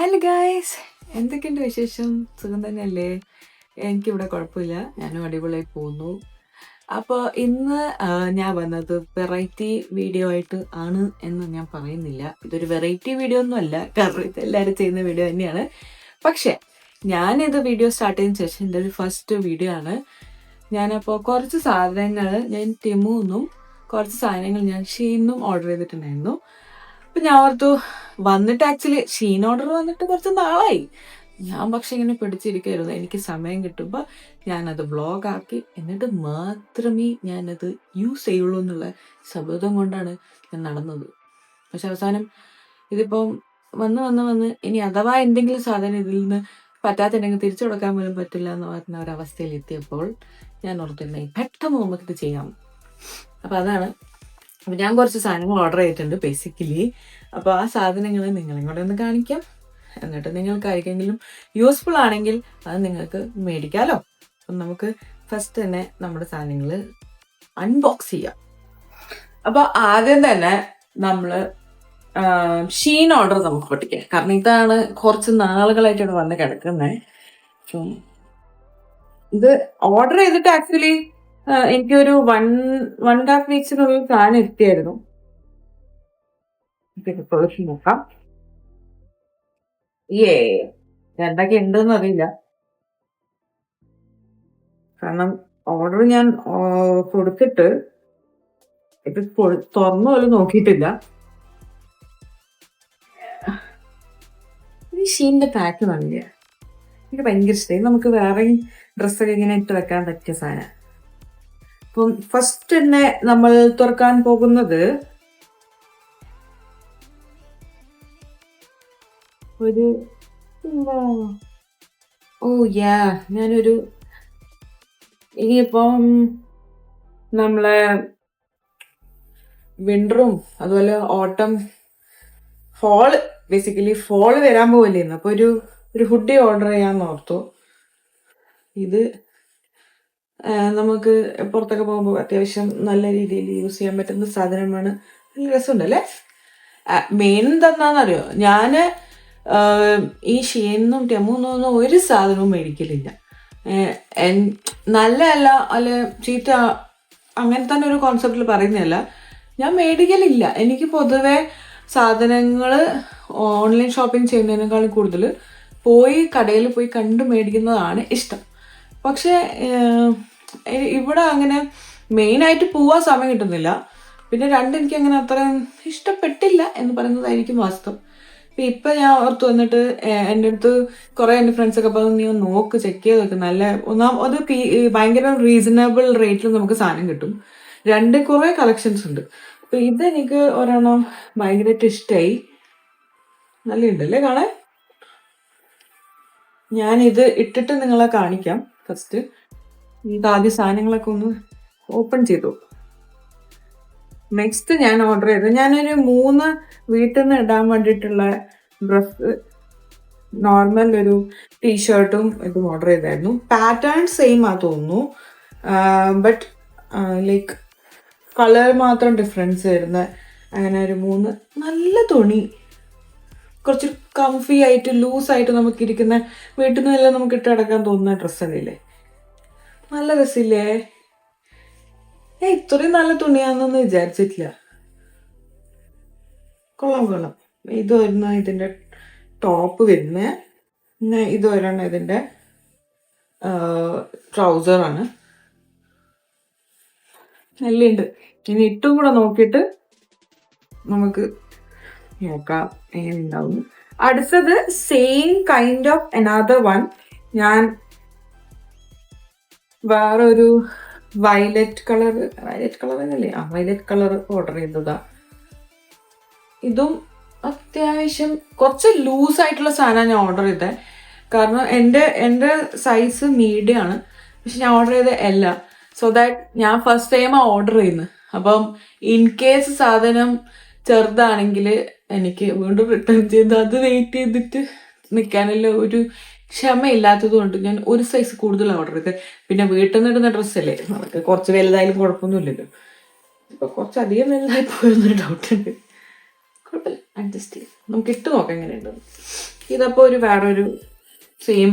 Hello guys എന്തൊക്കെയുണ്ട് വിശേഷം? സുഖം തന്നെയല്ലേ? എനിക്കിവിടെ കുഴപ്പമില്ല. ഞാനും അടിപൊളിയായി പോകുന്നു. അപ്പോൾ ഇന്ന് ഞാൻ വന്നത് വെറൈറ്റി വീഡിയോ ആയിട്ട് ആണ് എന്ന് ഞാൻ പറയുന്നില്ല. ഇതൊരു വെറൈറ്റി വീഡിയോ ഒന്നും അല്ല. കാരണം ഇത് എല്ലാവരും ചെയ്യുന്ന വീഡിയോ തന്നെയാണ്. പക്ഷേ ഞാനിത് വീഡിയോ സ്റ്റാർട്ട് ചെയ്തതിന് ശേഷം എന്റെ ഒരു ഫസ്റ്റ് വീഡിയോ ആണ്. ഞാനപ്പോൾ കുറച്ച് സാധനങ്ങൾ ഞാൻ ടിമുന്നും കുറച്ച് സാധനങ്ങൾ ഞാൻ ഷീന്നും ഓർഡർ ചെയ്തിട്ടുണ്ടായിരുന്നു. അപ്പം ഞാൻ ഓർത്തു വന്നിട്ട് ആക്ച്വലി ഷീൻ ഓർഡർ വന്നിട്ട് കുറച്ച് നാളായി. ഞാൻ പക്ഷെ ഇങ്ങനെ പിടിച്ചിരിക്കായിരുന്നു എനിക്ക് സമയം കിട്ടുമ്പോൾ ഞാനത് വ്ളോഗാക്കി എന്നിട്ട് മാത്രമേ ഞാനത് യൂസ് ചെയ്യുള്ളൂ എന്നുള്ള ശബ്ദം കൊണ്ടാണ് ഞാൻ നടന്നത്. പക്ഷെ അവസാനം ഇതിപ്പം വന്ന് വന്ന് വന്ന് ഇനി അഥവാ എന്തെങ്കിലും സാധനം ഇതിൽ നിന്ന് പറ്റാത്തുണ്ടെങ്കിൽ തിരിച്ചു കൊടുക്കാൻ പോലും പറ്റില്ല എന്ന് പറഞ്ഞ ഒരവസ്ഥയിൽ എത്തിയപ്പോൾ ഞാൻ ഓർത്തിരുന്നേ പെട്ടെന്ന് നമുക്കിത് ചെയ്യാം. അപ്പം അതാണ് അപ്പം ഞാൻ കുറച്ച് സാധനങ്ങൾ ഓർഡർ ചെയ്തിട്ടുണ്ട് ബേസിക്കലി അപ്പോൾ ആ സാധനങ്ങൾ നിങ്ങളും കൂടെ ഒന്ന് കാണിക്കാം. എന്നിട്ട് നിങ്ങൾക്ക് ആർക്കെങ്കിലും യൂസ്ഫുൾ ആണെങ്കിൽ അത് നിങ്ങൾക്ക് മേടിക്കാമല്ലോ അപ്പം നമുക്ക് ഫസ്റ്റ് തന്നെ നമ്മുടെ സാധനങ്ങൾ അൺബോക്സ് ചെയ്യാം. അപ്പോൾ ആദ്യം തന്നെ നമ്മൾ ഷീൻ ഓർഡർ നമുക്ക് പൊട്ടിക്കാം. കാരണം ഇതാണ് കുറച്ച് നാളുകളായിട്ട് വന്ന് കിടക്കുന്നത് ഇത് ഓർഡർ ചെയ്തിട്ട് ആക്ച്വലി എനിക്കൊരു വൺ വൺ ആൻഡ് ഹാഫ് വീക്സിനുള്ളിൽ പ്ലാൻ എത്തിയായിരുന്നു പ്രിപ്പറേഷൻ നോക്കാം. ഏ എന്തൊക്കെ ഉണ്ടെന്ന് അറിയില്ല. കാരണം ഓർഡർ ഞാൻ കൊടുത്തിട്ട് ഇത് തുറന്നു പോലും നോക്കിയിട്ടില്ല. ഈ പാക്ക് നല്ല എനിക്ക് ഭയങ്കര ഇഷ്ടമായി നമുക്ക് വേറെ ഡ്രസ്സൊക്കെ ഇങ്ങനെ ഇട്ട് വെക്കാൻ പറ്റിയ സാധനം. അപ്പം ഫസ്റ്റ് തന്നെ നമ്മൾ തുറക്കാൻ പോകുന്നത് ഒരു ഓ യാ ഞാനൊരു ഇനിയിപ്പം നമ്മളെ വിന്ററും അതുപോലെ ഓട്ടം ഫോൾ ബേസിക്കലി ഫോൾ വരാൻ പോവില്ലായിരുന്നു അപ്പൊ ഒരു ഒരു ഹുഡി ഓർഡർ ചെയ്യാൻ ഓർത്തു. ഇത് നമുക്ക് പുറത്തൊക്കെ പോകുമ്പോൾ അത്യാവശ്യം നല്ല രീതിയിൽ യൂസ് ചെയ്യാൻ പറ്റുന്ന സാധനമാണ്. നല്ല രസമുണ്ടല്ലേ? മെയിൻ എന്താണെന്നറിയോ? ആ, ഈ ഷീനും ടെമൂന്നും ഒന്നും ഒരു സാധനവും മേടിക്കലില്ല. നല്ലതല്ല അല്ല ചീത്ത അങ്ങനെ തന്നെ ഒരു കോൺസെപ്റ്റിൽ പറയുന്നതല്ല. ഞാൻ മേടിക്കലില്ല. എനിക്ക് പൊതുവെ സാധനങ്ങൾ ഓൺലൈൻ ഷോപ്പിംഗ് ചെയ്യുന്നതിനേക്കാളും കൂടുതൽ പോയി കടയിൽ പോയി കണ്ടു മേടിക്കുന്നതാണ് ഇഷ്ടം. പക്ഷേ ഇവിടെ അങ്ങനെ മെയിനായിട്ട് പോവാൻ സമയം കിട്ടുന്നില്ല. പിന്നെ രണ്ട് എനിക്ക് അങ്ങനെ അത്രയും ഇഷ്ടപ്പെട്ടില്ല എന്ന് പറയുന്നതായിരിക്കും വാസ്തവം. ഇപ്പം ഇപ്പം ഞാൻ ഓർത്ത് വന്നിട്ട് എന്റെ അടുത്ത് കുറേ എന്റെ ഫ്രണ്ട്സൊക്കെ പറഞ്ഞു നീ ഒന്ന് നോക്ക് ചെക്ക് ചെയ്ത് നോക്ക് നല്ല ഒന്നാം അത് ഭയങ്കര റീസണബിൾ റേറ്റിൽ നമുക്ക് സാധനം കിട്ടും. രണ്ട് കുറേ കളക്ഷൻസ് ഉണ്ട്. അപ്പം ഇതെനിക്ക് ഒരെണ്ണം ഭയങ്കരമായിട്ട് ഇഷ്ടമായി നല്ല ഉണ്ടല്ലേ കാണാൻ? ഞാനിത് ഇട്ടിട്ട് നിങ്ങളെ കാണിക്കാം. ഫസ്റ്റ് ഇത് ആദ്യ സാധനങ്ങളൊക്കെ ഒന്ന് ഓപ്പൺ ചെയ്തു. നെക്സ്റ്റ് ഞാൻ ഓർഡർ ചെയ്തു. ഞാനൊരു മൂന്ന് വീട്ടിൽ നിന്ന് ഇടാൻ വേണ്ടിയിട്ടുള്ള ഡ്രസ്സ് നോർമൽ ഒരു ടീഷർട്ടും ഇതും ഓർഡർ ചെയ്തായിരുന്നു. പാറ്റേൺ സെയിം ആ തോന്നുന്നു ബട്ട് ലൈക്ക് കളർ മാത്രം ഡിഫറൻസ് വരുന്ന അങ്ങനെ ഒരു മൂന്ന് നല്ല തുണി കുറച്ച് കംഫി ആയിട്ട് ലൂസ് ആയിട്ട് നമുക്ക് ഇരിക്കുന്ന വീട്ടിൽ നിന്നെല്ലാം നമുക്ക് ഇട്ട് കിടക്കാൻ തോന്നുന്ന ഡ്രസ്സല്ലേ നല്ല രസമില്ലേ? ഏ ഇത്രയും നല്ല തുണിയാണെന്നൊന്നും വിചാരിച്ചിട്ടില്ല. കൊള്ളാം കൊള്ളാം. ഇത് വരുന്ന ഇതിന്റെ ടോപ്പ് വരുന്ന. പിന്നെ ഇത് വരണം ഇതിന്റെ ട്രൗസറാണ് നല്ലുണ്ട് ഇനി ഇട്ടും കൂടെ നോക്കിയിട്ട് നമുക്ക് നോക്കാം. എങ്ങനെ അടുത്തത് same kind of another one ഞാൻ വേറൊരു വയലറ്റ് കളർ വയലറ്റ് കളർ എന്നല്ലേ? ആ വയലറ്റ് കളർ ഓർഡർ ചെയ്തതാ. ഇതും അത്യാവശ്യം കുറച്ച് ലൂസ് ആയിട്ടുള്ള സാധനമാണ് ഞാൻ ഓർഡർ ചെയ്തത് കാരണം എന്റെ എന്റെ സൈസ് മീഡിയം ആണ്. പക്ഷെ ഞാൻ ഓർഡർ ചെയ്ത അല്ല സോ ദാറ്റ് ഞാൻ ഫസ്റ്റ് ടൈമാണ് ഓർഡർ ചെയ്യുന്നത്. അപ്പം ഇൻ കേസ് സാധനം ചെറുതാണെങ്കിൽ എനിക്ക് വീണ്ടും റിട്ടേൺ ചെയ്ത്. അത് വെയിറ്റ് ചെയ്തിട്ട് നിൽക്കാനുള്ള ഒരു ക്ഷമയില്ലാത്തത് കൊണ്ട് ഞാൻ ഒരു സൈസ് കൂടുതൽ ഓർഡർ ചെയ്തത് പിന്നെ വീട്ടിൽ നിന്ന് ഇടുന്ന ഡ്രസ്സല്ലേ നമുക്ക് കുറച്ച് വലുതായാലും കുഴപ്പമൊന്നുമില്ലല്ലോ. ഇപ്പൊ കുറച്ചധികം വലുതായി ഡൗട്ട് ഉണ്ട്. കുഴപ്പമില്ല. അഡ്ജസ്റ്റ് ചെയ്യാം. നമുക്ക് ഇട്ട് നോക്കാം എങ്ങനെയുണ്ട്. ഇതപ്പോൾ ഒരു വേറൊരു same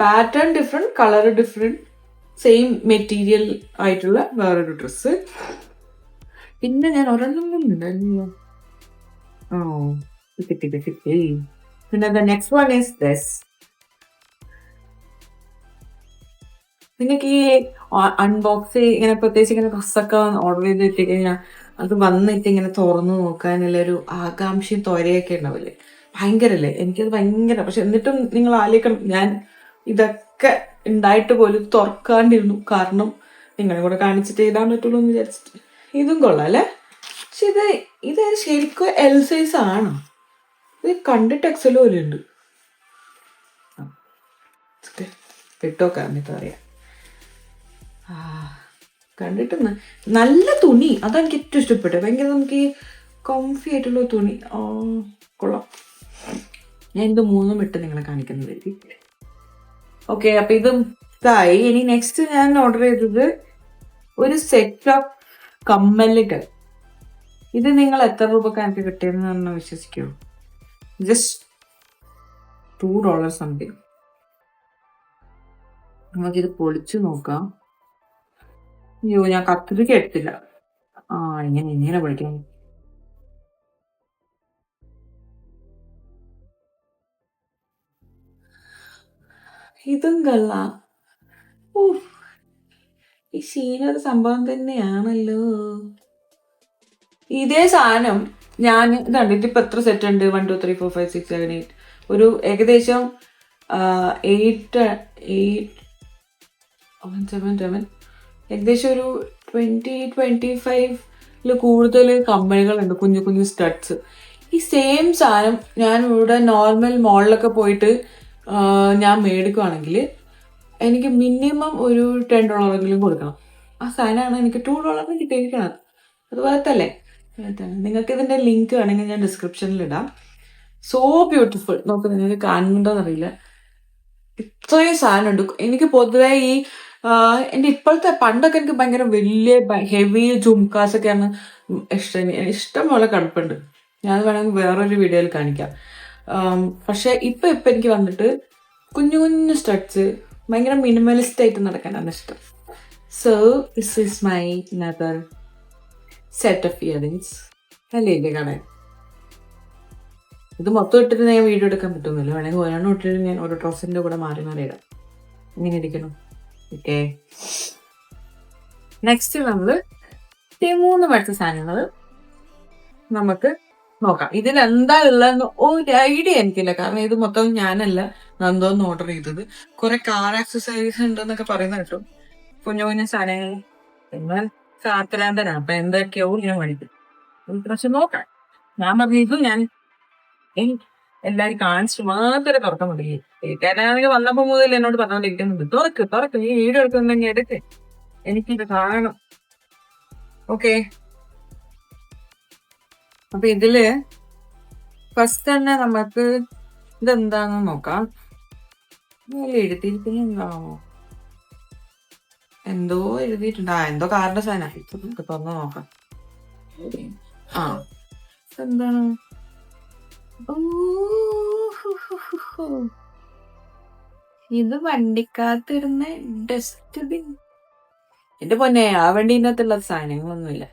pattern different colour different same material ആയിട്ടുള്ള വേറൊരു ഡ്രസ്സ് പിന്നെ ഞാൻ ഒരെണ്ണം ഉണ്ടായിരുന്നു. ഓ കിട്ടി കിട്ടി പിന്നെ the next one is this നിങ്ങൾക്ക് ഈ അൺബോക്സ് ഇങ്ങനെ പ്രത്യേകിച്ച് ഇങ്ങനെ ഡ്രസ്സൊക്കെ ഓർഡർ ചെയ്തിട്ട് കഴിഞ്ഞാൽ അത് വന്നിട്ട് ഇങ്ങനെ തുറന്നു നോക്കാനുള്ള ഒരു ആകാംക്ഷയും ത്വരയൊക്കെ ഉണ്ടാവില്ലേ? ഭയങ്കരല്ലേ? എനിക്കത് ഭയങ്കര പക്ഷെ എന്നിട്ടും നിങ്ങൾ ആലോചിക്കണം ഞാൻ ഇതൊക്കെ ഉണ്ടായിട്ട് പോലും തുറക്കാണ്ടിരുന്നു. കാരണം നിങ്ങളെ കൂടെ കാണിച്ചിട്ട് എഴുതാൻ പറ്റുള്ളൂ എന്ന് വിചാരിച്ചിട്ട്. ഇതും കൊള്ളാം അല്ലേ? പക്ഷെ ഇത് ഇത് ശരിക്കും എൽ സൈസ് ആണോ? ഇത് കണ്ടിട്ട് എക്സൽ പോലെ ഉണ്ട്. ഇട്ടോക്കാം എന്നിട്ട് അറിയാം ആ, കണ്ടിട്ട് നല്ല തുണി. അതാണ് എനിക്ക് ഏറ്റവും ഇഷ്ടപ്പെട്ടത്. ഭയങ്കര നമുക്ക് ഈ കംഫി ആയിട്ടുള്ള തുണി. ഓ കൊള്ളാം. ഞാൻ ഇത് മൂന്നും ഇട്ട് നിങ്ങളെ കാണിക്കുന്നത്. ഓക്കെ അപ്പൊ ഇതും ഇതായി. ഇനി നെക്സ്റ്റ് ഞാൻ ഓർഡർ ചെയ്തത് ഒരു സെറ്റ് ഓഫ് കമ്മലുകൾ. ഇത് നിങ്ങൾ എത്ര രൂപക്ക് എനിക്ക് കിട്ടിയെന്ന് തന്നെ വിശ്വസിക്കൂ. ജസ്റ്റ് ടു ഡോളർ സംതിങ് നമുക്കിത് പൊളിച്ചു നോക്കാം. അയ്യോ ഞാൻ കത്തിരി എടുത്തില്ല. ആ ഇങ്ങനെ ഇങ്ങനെ പൊളിക്കണം. ഇതും കള്ള. ഓ ഈ ശീല ഒരു സംഭവം തന്നെയാണല്ലോ. ഇതേ സാധനം ഞാൻ കണ്ടിട്ട് ഇപ്പൊ എത്ര സെറ്റ് ഉണ്ട്? One two three four five six seven eight ഒരു ഏകദേശം എയ്റ്റ് എയ്റ്റ് സെവൻ സെവൻ ഏകദേശം ഒരു ട്വന്റി ട്വന്റി ഫൈവിൽ കൂടുതൽ കമ്പനികളുണ്ട് കുഞ്ഞു കുഞ്ഞു സ്റ്റഡ്സ് ഈ സെയിം സാധനം ഞാൻ ഇവിടെ നോർമൽ മോളിലൊക്കെ പോയിട്ട് ഞാൻ മേടിക്കുവാണെങ്കിൽ എനിക്ക് മിനിമം ഒരു ടെൻ ഡോളറെങ്കിലും കൊടുക്കണം. ആ സാധനമാണ് എനിക്ക് ടു ഡോളറിന് കിട്ടിയിരിക്കണത് അതുപോലെ തന്നെ നിങ്ങൾക്ക് ഇതിന്റെ ലിങ്ക് വേണമെങ്കിൽ ഞാൻ ഡിസ്ക്രിപ്ഷനിൽ ഇടാം. സോ ബ്യൂട്ടിഫുൾ നോക്ക് നിങ്ങൾക്ക് കാണുന്നുണ്ടോന്നറിയില്ല. ഇത്രയും സാധനമുണ്ട്. എനിക്ക് പൊതുവേ ഈ എന്റെ ഇപ്പോഴത്തെ പണ്ടൊക്കെ എനിക്ക് ഭയങ്കര വലിയ ഹെവി ജുംകാസ് ഒക്കെയാണ് ഇഷ്ടം. ഇഷ്ടം പോലെ കിടപ്പുണ്ട്. ഞാൻ വേണമെങ്കിൽ വേറൊരു വീഡിയോയിൽ കാണിക്കാം. പക്ഷെ ഇപ്പം ഇപ്പൊ എനിക്ക് വന്നിട്ട് കുഞ്ഞു കുഞ്ഞു സ്റ്റഡ്സ് ഭയങ്കര മിനിമലിസ്റ്റ് ആയിട്ട് നടക്കാനാണ് ഇഷ്ടം. So this is my other set of earrings അല്ലേ എന്റെ കാണാൻ? ഇത് മൊത്തം ഇട്ടിട്ട് ഞാൻ വീഡിയോ എടുക്കാൻ പറ്റുന്നില്ല. വേണമെങ്കിൽ ഒരെണ്ണം ഇട്ടിട്ട് ഞാൻ ഓരോ ഡ്രസ്സിന്റെ കൂടെ മാറി മാറി ഇടാം. ഇങ്ങനെ ഇരിക്കണം. ഓക്കെ നെക്സ്റ്റ് നമ്മൾ മൂന്ന് പഠിച്ച സാധനങ്ങൾ നമുക്ക് നോക്കാം. ഇതിൽ എന്താ ഉള്ളതെന്ന് ഒരു ഐഡിയ എനിക്കില്ല. കാരണം ഇത് മൊത്തം ഞാനല്ല. നന്ദോന്ന് ഓർഡർ ചെയ്തത്. കുറെ കാർ ആക്സസറീസ് ഉണ്ടെന്നൊക്കെ പറയുന്ന കേട്ടു. കുഞ്ഞു കുഞ്ഞു സാധനങ്ങൾ. എന്നാൽ കാത്തരാന്തനാണ് അപ്പൊ എന്തൊക്കെയോ ഞാൻ പഠിക്കും പക്ഷെ നോക്കാം. ഞാൻ പറഞ്ഞു ഞാൻ. എല്ലാരും കാണിച്ചു മാത്രമേ തുറക്കാൻ മതി വീട്ടുകാരാണെങ്കിൽ വന്നപ്പോ മുതൽ എന്നോട് പറഞ്ഞോണ്ടിരിക്കുന്നുണ്ട്. തുറക്ക് തുറക്ക്. ഈ വീഡിയോ എടുക്കുന്നെങ്കിൽ എടുക്ക്. എനിക്കിത് കാണണം. ഓക്കെ. അപ്പൊ ഇതിൽ ഫസ്റ്റ് തന്നെ നമുക്ക് ഇതെന്താന്ന് നോക്കാം. എഴുതിയിരിക്കുന്നുണ്ടാവോ എന്തോ എഴുതിയിട്ടുണ്ട്. ആ എന്തോ കാറിന്റെ സാധനം. നമുക്ക് തുറന്ന് നോക്കാം. ആ. എന്താണ്. ഇത് വണ്ടിക്കകത്തിരുന്ന ഡസ്റ്റ്ബിൻ. എന്റെ പൊന്നെ ആ വണ്ടീന്റെ അകത്തുള്ള സാധനങ്ങളൊന്നുമില്ല.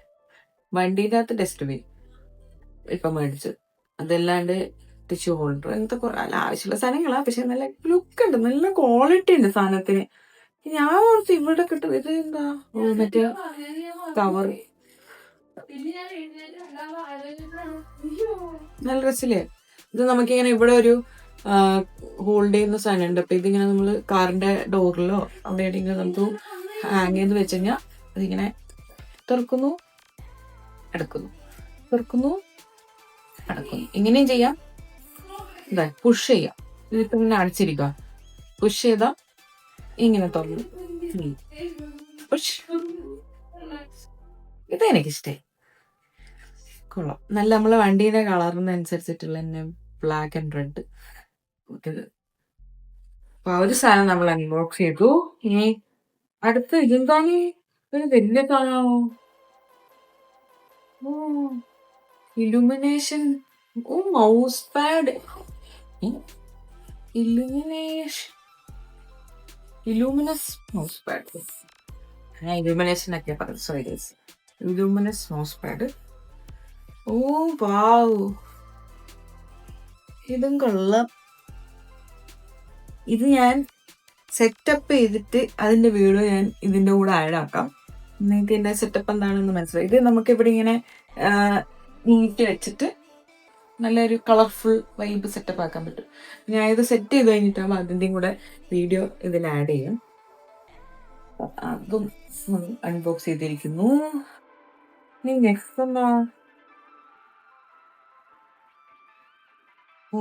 വണ്ടീന്റെ അകത്ത് ഡസ്റ്റ്ബിൻ. ഇപ്പൊ മേടിച്ചു. അതല്ലാണ്ട് ഹോൾഡർ അങ്ങനത്തെ കുറെ അല്ല ആവശ്യമുള്ള സാധനങ്ങളാ പക്ഷെ നല്ല ലുക്ക് ഉണ്ട് നല്ല ക്വാളിറ്റി ഉണ്ട് സാധനത്തിന്. ഞാൻ ഓർത്ത് ഇവിടെ കിട്ടും ഇത് എന്താ? ഓ, മറ്റേ കവർ നല്ല രസല്ലേ? ഇത് നമുക്കിങ്ങനെ ഇവിടെ ഒരു ഹോൾഡ് ചെയ്യുന്ന സാധനം ഉണ്ട് അപ്പൊ ഇതിങ്ങനെ നമ്മൾ കാറിന്റെ ഡോറിലോ അവിടെ എവിടെയെങ്കിലും നമുക്ക് ഹാങ് ചെയ്ത് വെച്ച് കഴിഞ്ഞാൽ അതിങ്ങനെ തുറക്കുന്നു അടക്കുന്നു. തുറക്കുന്നു അടക്കുന്നു. ഇങ്ങനെയും ചെയ്യാം. ഇതാ പുഷ് ചെയ്യുക ഇതിപ്പോ ഇങ്ങനെ അടച്ചിരിക്കുക പുഷ് ചെയ്താ ഇങ്ങനെ തുറന്നു പുഷ് ഇത് എനിക്കിഷ്ടേ കൊള്ളാം. നല്ല നമ്മളെ വണ്ടീന്റെ കളറിനനുസരിച്ചിട്ടുള്ള തന്നെ ബ്ലാക്ക് ആൻഡ് റെഡ് അപ്പൊ ഒരു സാധനം നമ്മൾ അൺബോക്സ് ചെയ്തു. ഇനി അടുത്ത് ഇതെന്താണ്? ഒരു വലിയ കാണാമോ? ഓ illumination oh mouse pad illumination illuminous mouse pad ഞാൻ ഇലൂമിനേഷൻ ഒക്കെ പറഞ്ഞു sorry guys illuminous mouse pad oh wow ഇതും കൊള്ളാം. ഇത് ഞാൻ സെറ്റപ്പ് ചെയ്തിട്ട് അതിന്റെ വീഡിയോ ഞാൻ ഇതിന്റെ കൂടെ ആഡ് ആക്കാം. നിങ്ങൾക്ക് ഇതിന്റെ സെറ്റപ്പ് എന്താണെന്ന് മനസ്സിലായി. ഇത് നമുക്ക് ഇവിടെ ഇങ്ങനെ നീട്ടി വെച്ചിട്ട് നല്ലൊരു കളർഫുൾ വൈബ് സെറ്റപ്പ് ആക്കാൻ പറ്റും. ഞാൻ ഇത് സെറ്റ് ചെയ്ത് കഴിഞ്ഞിട്ടാകുമ്പോൾ അതിന്റെയും കൂടെ വീഡിയോ ഇതിൽ ആഡ് ചെയ്യും. അതും അൺബോക്സ് ചെയ്തിരിക്കുന്നു. നീ നെക്സ്റ്റ് എന്താ? ഓ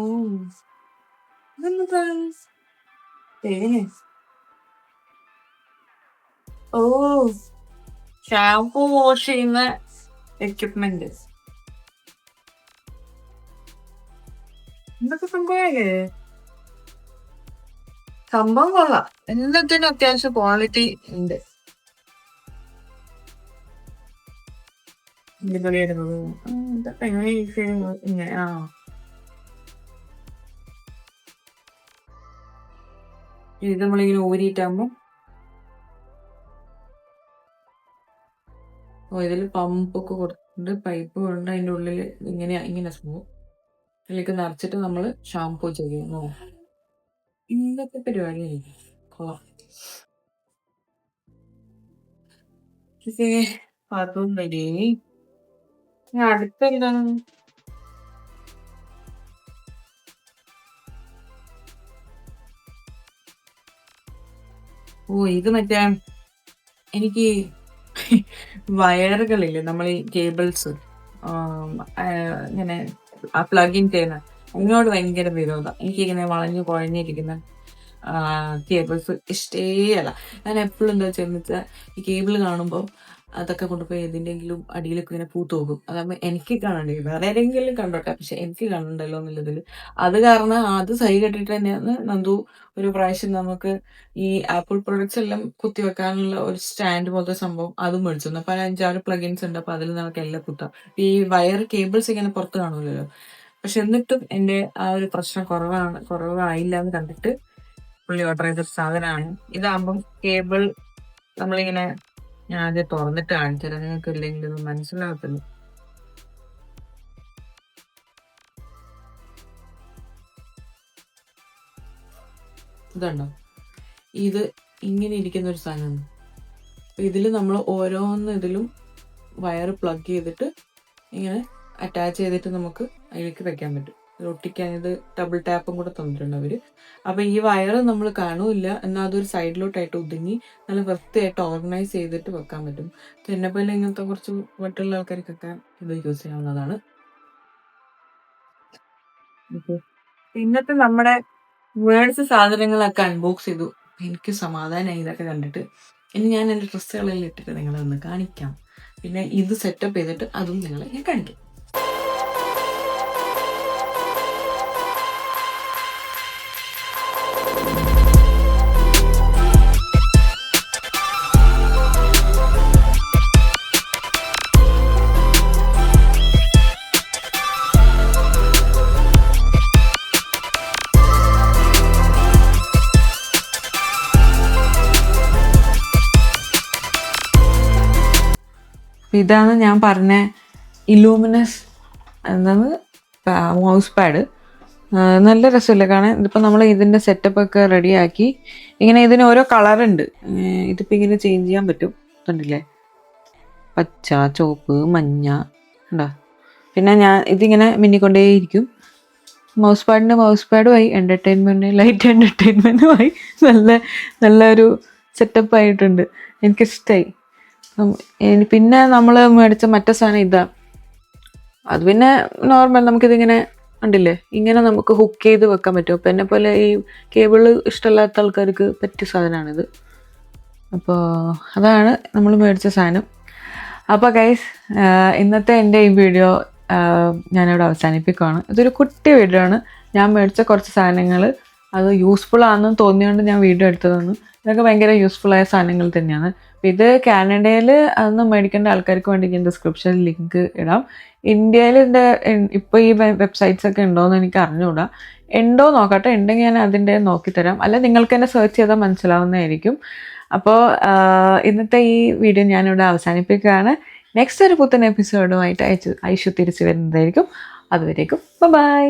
ഓ ഷാംപൂ വാഷ് ചെയ്യുന്ന എക്യുപ്മെന്റ് എന്തൊക്കെ സംഭവല്ലേ സംഭവം കൊള്ളാം എല്ലാത്തിനും അത്യാവശ്യം ക്വാളിറ്റി ഉണ്ട് ഇങ്ങനെ ആ ഇത് നമ്മളിങ്ങനെ ഊരിയിട്ടാകുമ്പോ ഓ ഇതിൽ പമ്പൊക്കെ കൊടുത്തിട്ടുണ്ട്. പൈപ്പ് കൊണ്ട് അതിന്റെ ഉള്ളിൽ ഇങ്ങനെ ഇങ്ങനെ സ്മൂ ഇതിലേക്ക് നിറച്ചിട്ട് നമ്മൾ ഷാംപൂ ചെയ്യുന്നു. ഇന്നത്തെ പരിപാടി. കൊള്ളാം. ഓക്കേ, അതും റെഡി ഇനി അടുത്ത എന്താണ്? ഓ ഇത് മറ്റേ എനിക്ക് വയറുകളില്ലേ നമ്മൾ ഈ കേബിൾസ് ഇങ്ങനെ ആ പ്ലഗിൻ ചെയ്യുന്ന അതിനോട് ഭയങ്കര വിരോധം. എനിക്കിങ്ങനെ വളഞ്ഞു കുഴഞ്ഞിരിക്കുന്ന കേബിൾസ് ഇഷ്ടേ അല്ല ഞാൻ എപ്പോഴും എന്താ വെച്ചാൽ ഈ കേബിൾ കാണുമ്പോൾ അതൊക്കെ കൊണ്ടുപോയി ഏതിന്റെങ്കിലും അടിയിലൊക്കെ ഇങ്ങനെ പൂത്തോക്കും അതാകുമ്പോൾ എനിക്ക് കാണണ്ടേ? വേറെ ആരെങ്കിലും കണ്ടോട്ടെ? പക്ഷെ എനിക്ക് കാണണ്ടല്ലോ എന്നുള്ളതിൽ അത് കാരണം അത് സൈ കെട്ടിട്ട് തന്നെയാണ് നന്ദു ഒരു പ്രാവശ്യം നമുക്ക് ഈ ആപ്പിൾ പ്രൊഡക്ട്സ് എല്ലാം കുത്തിവെക്കാനുള്ള ഒരു സ്റ്റാൻഡ് പോലത്തെ സംഭവം അതും മേടിച്ചു. അപ്പൊ അതിൽ അഞ്ചാറ് പ്ലഗിൻസ് ഉണ്ട്. അപ്പൊ അതിൽ നമുക്ക് എല്ലാം കുത്താം. ഈ വയർ കേബിൾസ് ഇങ്ങനെ പുറത്ത് കാണൂലല്ലോ? പക്ഷെ എന്നിട്ടും എന്റെ ആ ഒരു പ്രശ്നം കുറവാണ്. കുറവായില്ല എന്ന് കണ്ടിട്ട് പുള്ളി ഓർഡർ ചെയ്ത സാധനമാണ്. ഇതാകുമ്പം കേബിൾ നമ്മളിങ്ങനെ ഞാൻ ആദ്യം തുറന്നിട്ട് ചില നിങ്ങൾക്ക് ഇല്ലെങ്കിലും ഇത് മനസ്സിലാകത്തില്ല. ഇതുണ്ടോ? ഇത് ഇങ്ങനെ ഇരിക്കുന്ന ഒരു സാധനമാണ്. ഇതിൽ നമ്മൾ ഓരോന്ന് ഇതിലും വയർ പ്ലഗ് ചെയ്തിട്ട് ഇങ്ങനെ അറ്റാച്ച് ചെയ്തിട്ട് നമുക്ക് അതിലേക്ക് വെക്കാൻ പറ്റും. ഒട്ടിക്കാൻ ഇത് ഡബിൾ ടാപ്പും കൂടെ തന്നിട്ടുണ്ട് അവർ. അപ്പൊ ഈ വയർ നമ്മൾ കാണൂല എന്നാൽ അതൊരു സൈഡിലോട്ടായിട്ട് ഒതുങ്ങി നല്ല വൃത്തിയായിട്ട് ഓർഗനൈസ് ചെയ്തിട്ട് വെക്കാൻ പറ്റും. എന്നെ പോലെ ഇങ്ങനത്തെ കുറച്ച് വട്ടുള്ള ആൾക്കാർക്കൊക്കെ ഇത് യൂസ് ചെയ്യാവുന്നതാണ്. ഇന്നത്തെ നമ്മുടെ വേർഡ്സ് സാധനങ്ങളൊക്കെ അൺബോക്സ് ചെയ്തു. എനിക്ക് സമാധാനമായി ഇതൊക്കെ കണ്ടിട്ട്. ഇനി ഞാൻ എന്റെ ഡ്രസ്സുകളെല്ലാം ഇട്ടിട്ട് നിങ്ങളെ ഒന്ന് കാണിക്കാം. പിന്നെ ഇത് സെറ്റപ്പ് ചെയ്തിട്ട് അതും നിങ്ങളെ ഞാൻ കാണിക്കാം. ഇതാണ് ഞാൻ പറഞ്ഞ ഇലൂമിനസ് എന്താണ് മൗസ് പാഡ് നല്ല രസമില്ല കാണാൻ? ഇതിപ്പോൾ നമ്മൾ ഇതിന്റെ സെറ്റപ്പ് ഒക്കെ റെഡിയാക്കി ഇങ്ങനെ ഇതിന് ഓരോ കളറുണ്ട് ഇതിപ്പോൾ ഇങ്ങനെ ചേഞ്ച് ചെയ്യാൻ പറ്റും. കണ്ടില്ലേ? പച്ച ചുവപ്പ് മഞ്ഞ. ഉണ്ടോ പിന്നെ ഞാൻ ഇതിങ്ങനെ മിന്നിക്കൊണ്ടേയിരിക്കും. മൗസ് പാഡിന് മൗസ് പാഡുമായി എന്റർടൈൻമെന്റ് ലൈറ്റ് എന്റർടൈൻമെന്റുമായി നല്ല നല്ലൊരു സെറ്റപ്പ് ആയിട്ടുണ്ട്. എനിക്കിഷ്ടമായി പിന്നെ നമ്മൾ മേടിച്ച മറ്റേ സാധനം ഇതാ. അത് പിന്നെ നോർമൽ നമുക്കിതിങ്ങനെ ഉണ്ടില്ലേ ഇങ്ങനെ നമുക്ക് ഹുക്ക് ചെയ്ത് വെക്കാൻ പറ്റും. അപ്പം എന്നെ പോലെ ഈ കേബിൾ ഇഷ്ടമല്ലാത്ത ആൾക്കാർക്ക് പറ്റിയ സാധനമാണിത്. അപ്പോൾ അതാണ് നമ്മൾ മേടിച്ച സാധനം. അപ്പോൾ ഗൈസ് ഇന്നത്തെ എന്റെ ഈ വീഡിയോ ഞാനിവിടെ അവസാനിപ്പിക്കുകയാണ് ഇതൊരു കുട്ടി വീഡിയോ ആണ്. ഞാൻ മേടിച്ച കുറച്ച് സാധനങ്ങൾ അത് യൂസ്ഫുൾ ആണെന്ന് തോന്നിയുകൊണ്ട് ഞാൻ വീഡിയോ എടുത്തതാണ് ഇതൊക്കെ ഭയങ്കര യൂസ്ഫുൾ ആയ സാധനങ്ങൾ തന്നെയാണ്. ഇത് കാനഡയിൽ അന്ന് മേടിക്കേണ്ട ആൾക്കാർക്ക് വേണ്ടി ഞാൻ ഡിസ്ക്രിപ്ഷനിൽ ലിങ്ക് ഇടാം. ഇന്ത്യയിൽ ഇതിന്റെ ഇപ്പോൾ ഈ വെബ്സൈറ്റ്സ് ഒക്കെ ഉണ്ടോയെന്ന് എനിക്ക് അറിഞ്ഞുകൂടാ ഉണ്ടോ നോക്കട്ടെ. ഉണ്ടെങ്കിൽ ഞാൻ അതിന്റെ നോക്കിത്തരാം. അല്ല നിങ്ങൾക്ക് തന്നെ സെർച്ച് ചെയ്താൽ മനസ്സിലാവുന്നതായിരിക്കും. അപ്പോൾ ഇന്നത്തെ ഈ വീഡിയോ ഞാനിവിടെ അവസാനിപ്പിക്കുകയാണ്. നെക്സ്റ്റ് ഒരു പുത്തൻ എപ്പിസോഡുമായിട്ട് അയച്ചു ഐഷു തിരിച്ചു വരുന്നതായിരിക്കും. അതുവരേക്കും ബൈ